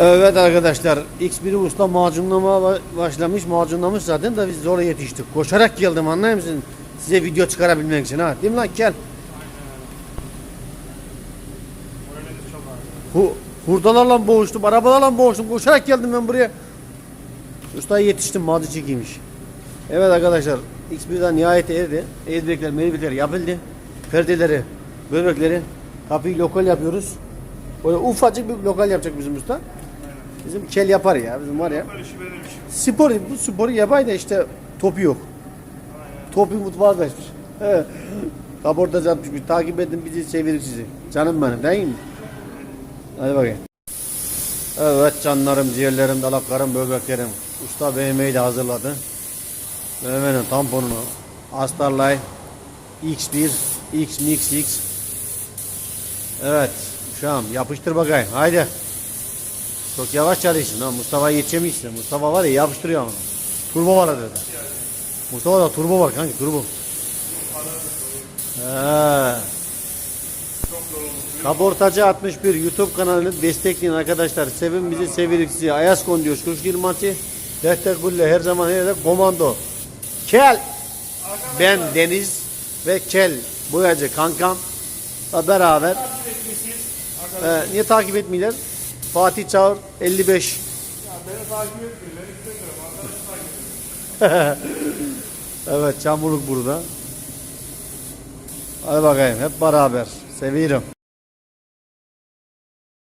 Evet arkadaşlar X1 usta macunlama ba- başlamış macunlamış zaten da biz zor yetiştik. Koşarak geldim anlar mısın? Size video çıkarabilmek için ha. Değil mi lan gel. Hu hurdalarla boğuştum, arabalarla boğuştum. Koşarak geldim ben buraya. Ustaya yetiştim, madı çekiymiş. Evet arkadaşlar, X1'den nihayet erdi. Airbagler, melibikler yapıldı. Perdeleri, böbrekleri, kapıyı lokal yapıyoruz. Böyle ufacık bir lokal yapacak bizim usta. Bizim kel yapar ya, bizim var ya. Spor, bu sporu yapay da işte topu yok. Topu mutfağa kaçmış. Evet. Kaportacı atmış. bir Takip edin bizi çevirir sizi. Canım benim değil mi? Hadi bakayım. Evet canlarım, ciğerlerim, dalaklarım, böbreklerim. Usta BMW'yi de hazırladı. BMW'nin tamponunu. Astarlay X1, X Mix X. Evet. Şu an yapıştır bakayım. Haydi. Çok yavaş çalışsın ha. Mustafa yetişemişsin. Mustafa var ya yapıştırıyor ama. Turbo var dedi. Mustafa da turbo var kanki turbo. He. Kaportacı 61 YouTube kanalını destekleyin arkadaşlar. Sevin bizi sevirik sizi. Ayas kondiyor. Kuş Yılmaz'ı. Dehter Gulle her zaman her yerde komando. Kel. Ben Deniz ve Kel. Boyacı kankam. Beraber. Ee, niye takip etmiyorlar? Fatih Çağır 55. Ya beni takip etmiyorlar. Evet çamurluk burada. Hadi bakayım hep beraber. Seviyorum.